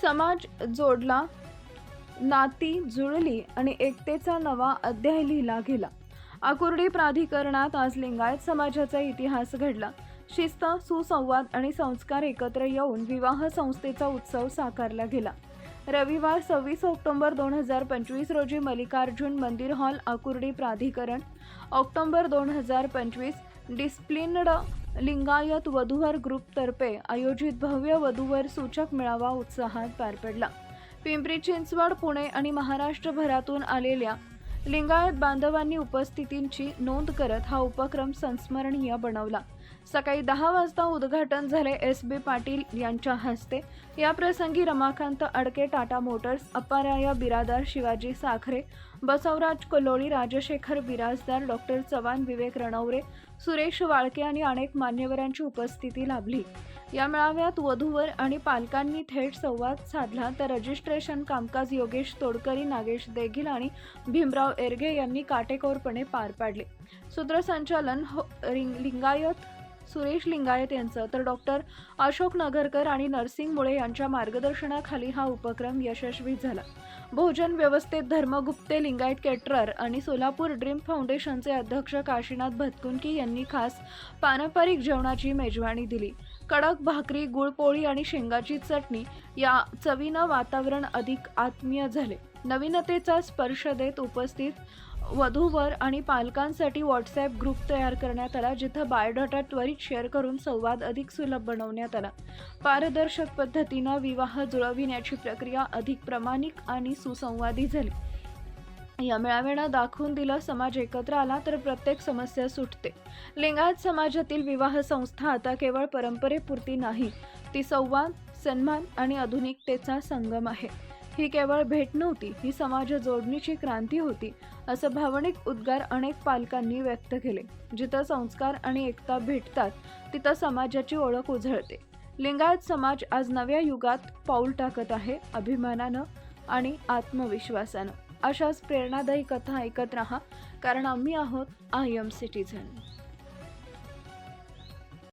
समाज जोडला नाती जुळली आणि एकतेचा नवा अध्याय लिहिला गेला. आकुर्डी प्राधिकरणात आज लिंगायत समाजाचा इतिहास घडला. शिस्त सुसंवाद आणि संस्कार एकत्र येऊन विवाह संस्थेचा उत्सव साकारला गेला. रविवार सव्वीस ऑक्टोबर दोन हजार पंचवीस रोजी मल्लिकार्जुन मंदिर हॉल आकुर्डी प्राधिकरण. ऑक्टोबर दोन हजार पंचवीस डिस्प्लिन्ड लिंगायत वधूवर ग्रुपतर्फे आयोजित भव्य वधूवर सूचक मेळावा उत्साहात पार पडला. पिंपरी चिंचवड पुणे आणि महाराष्ट्रभरातून आलेल्या लिंगायत बांधवांनी उपस्थितींची नोंद करत हा उपक्रम संस्मरणीय बनवला. सकाळी दहा वाजता उद्घाटन झाले एस बी पाटील यांच्या हस्ते. या प्रसंगी रमाकांत अडके टाटा मोटर्स अप्पाराया बिरादार शिवाजी साखरे बसवराज कोलोळी राजशेखर बिराजदार डॉक्टर चव्हाण विवेक रणवरे सुरेश वाळके आणि अनेक मान्यवरांची उपस्थिती लाभली. या मेळाव्यात वधूवर आणि पालकांनी थेट संवाद साधला तर रजिस्ट्रेशन कामकाज योगेश तोडकरी नागेश देगिल आणि भीमराव एरगे यांनी काटेकोरपणे पार पाडले. सूत्रसंचालन हो रिंग- लिंगायत सुरेश लिंगायत यांचं. तर डॉक्टर अशोक नगरकर आणि नरसिंग मुळे यांच्या मार्गदर्शनाखाली हा उपक्रम यशस्वी झाला. भोजन व्यवस्थेत धर्मगुप्ते लिंगायत केटरर आणि सोलापूर ड्रीम फाउंडेशनचे अध्यक्ष काशीनाथ भतकुंकी यांनी खास पारंपरिक जेवणाची मेजवानी दिली. कडक भाकरी गुळपोळी आणि शेंगाची चटणी या चवीनं वातावरण अधिक आत्मीय झाले. नवीनतेचा स्पर्श देत उपस्थित वधूवर आणि पालकांसाठी व्हॉट्सॲप ग्रुप तयार करण्यात आला जिथं बायोडाटा त्वरित शेअर करून संवाद अधिक सुलभ बनवण्यात आला. पारदर्शक पद्धतीनं विवाह जुळविण्याची प्रक्रिया अधिक प्रामाणिक आणि सुसंवादी झाली. या मेळाव्यानं दाखवून दिलं समाज एकत्र आला तर प्रत्येक समस्या सुटते. लिंगायत समाजातील विवाह संस्था आता केवळ परंपरेपुरती नाही ती संवाद सन्मान आणि आधुनिकतेचा संगम आहे. ही केवळ भेट नव्हती ही समाज जोडणीची क्रांती होती असं भावनिक उद्गार अनेक पालकांनी व्यक्त केले. जिथं संस्कार आणि एकता भेटतात तिथं समाजाची ओळख उजळते. लिंगायत समाज आज नव्या युगात पाऊल टाकत आहे अभिमानानं आणि आत्मविश्वासानं. अशाच प्रेरणादायी कथा ऐकत राहा कारण आम्ही आहोत आय एम सिटीझन.